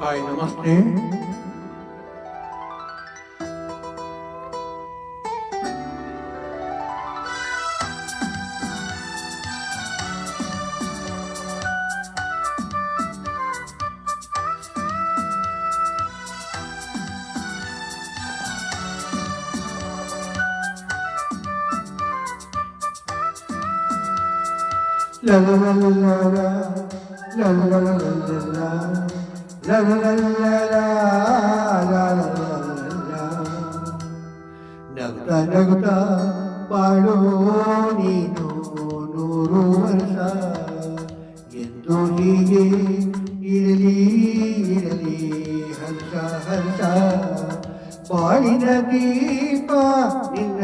Hi namaste La la la la la la la la la la ನಗುತ್ತ ನಗುತ್ತ ಬಾಳೋ ನೀನು ನೂರು ವರ್ಷ ಎಂದು ಹೀಗೆ ಇರಲಿ ಇರಲಿ ಹರ್ಷ ಹರ್ಷ ಬಾಳಿನ ದೀಪ ನಿನ್ನ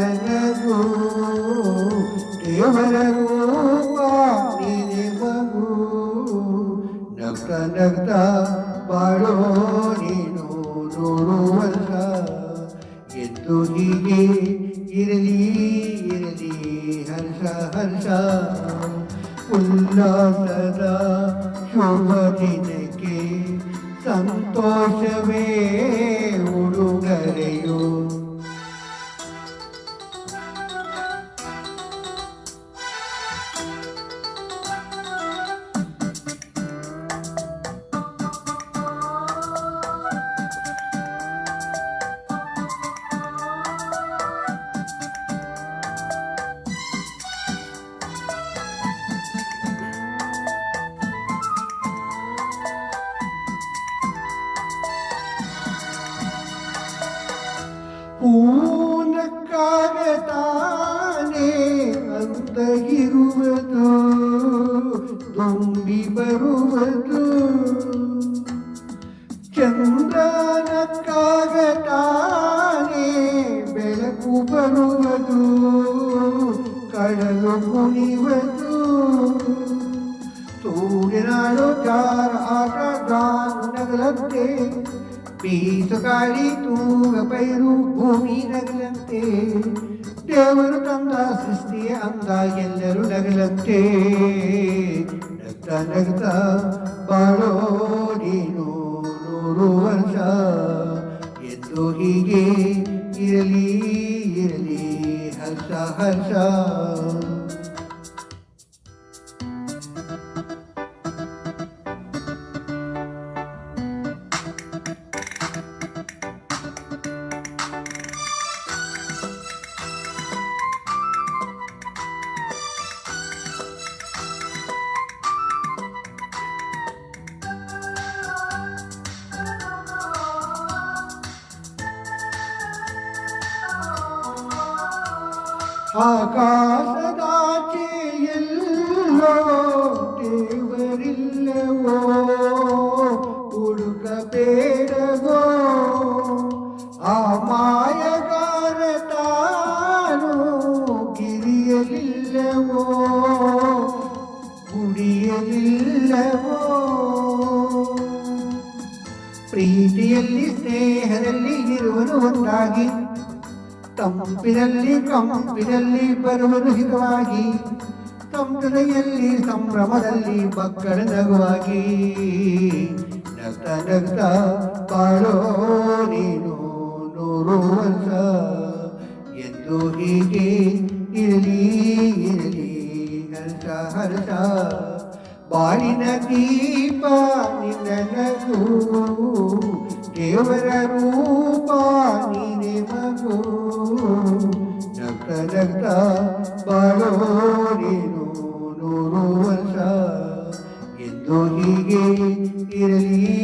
ಬಾಳೋ ನೀನು ನೂರು ವರ್ಷ ಎಂದು ಹೀಗೆ ಇರಲಿ ಇರಲಿ ಹರ್ಷ ಹರ್ಷ ಉಲ್ಲಾಸದ ಶುಭ ದಿನಕ್ಕೆ ಸಂತೋಷವೇ ಉಡುಗೊರೆಯು ಊನಕ್ಕಾಗತಾನೆ ಅಂತಗಿರುವುದು ತುಂಬಿ ಬರುವುದು. ಚಂದ್ರನಕ್ಕಾಗತಾನೆ ಬೆಳಕು ಬರುವುದು ಕಡಲು ಕುಣಿವದು ತೋಡಿನಾಡು ಚಾರ ಆಟ ಗಾನ ನಗಲತ್ತೇ ಕಾಡಿ ತೂಗ ಪೈರು ಭೂಮಿ ನಗಲಂತೆ ದೇವರು ತಂದ ಸೃಷ್ಟಿಯ ಅಂದ ಎಲ್ಲರೂ ನಗಲಂತೆ. ನಗ್ತ ನಗ್ತ ಬಾಳೋ ನೀನು ನೂರು ವರ್ಷ. ಎಂದು ಹೀಗೆ ಇರಲಿ ಇರಲಿ, ಹರ್ಷ ಹರ್ಷ. ആകാശതാക്കിയില്ലോ വരില്ലവോ ഉടുക പേടകോ ആ മായകാരതാനോ കിരിയലില്ലവോ കുടിയലില്ലവോ. ಪ್ರೀತಿಯಲ್ಲಿ ಸ್ನೇಹದಲ್ಲಿ ಇರುವನು ಒಂದಾಗಿ ತಂಪಿನಲ್ಲಿ ಕಂಪಿನಲ್ಲಿ ಬರುವುದು ಹಿತವಾಗಿ ಸಂತದೆಯಲ್ಲಿ ಸಂಭ್ರಮದಲ್ಲಿ ಮಕ್ಕಳ ನಗುವಾಗಿ. ನಗ್ತ ನಗ್ತ ಬಾಳೋ ನೀನು ನೂರು ವರ್ಷ, ಎಂದು ಹೀಗೆ ಇರಲಿ ಇರಲಿ ಹರ್ಷ ಹರ್ಷ ಬಾಳಿನ ದೀಪ ನಿನ್ನ ನಗು. ದೇವರ ರೂಪ ನೀನೆ ಮಗು ನಗ್ತ ನಗ್ತ ಬಾಳೋ ನೀನು ನೂರು ವರ್ಷ ಎಂದು ಹೀಗೆ ಇರಲಿ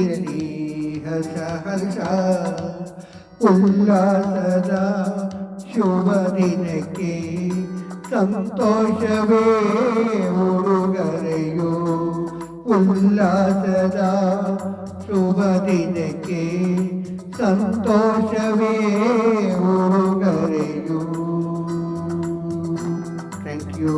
ಇರಲಿ ಹರ್ಷ ಹರ್ಷ ಉಲ್ಲಾಸದ ಶುಭ ದಿನಕ್ಕೆ ಸಂತೋಷವೇ ಉಡುಗೊರೆಯು ಉಲ್ಲಾಸದ ಶುಭ ದಿನಕ್ಕೆ ಸಂತೋಷವೇ ಉಡುಗೊರೆಯು ಥ್ಯಾಂಕ್ ಯು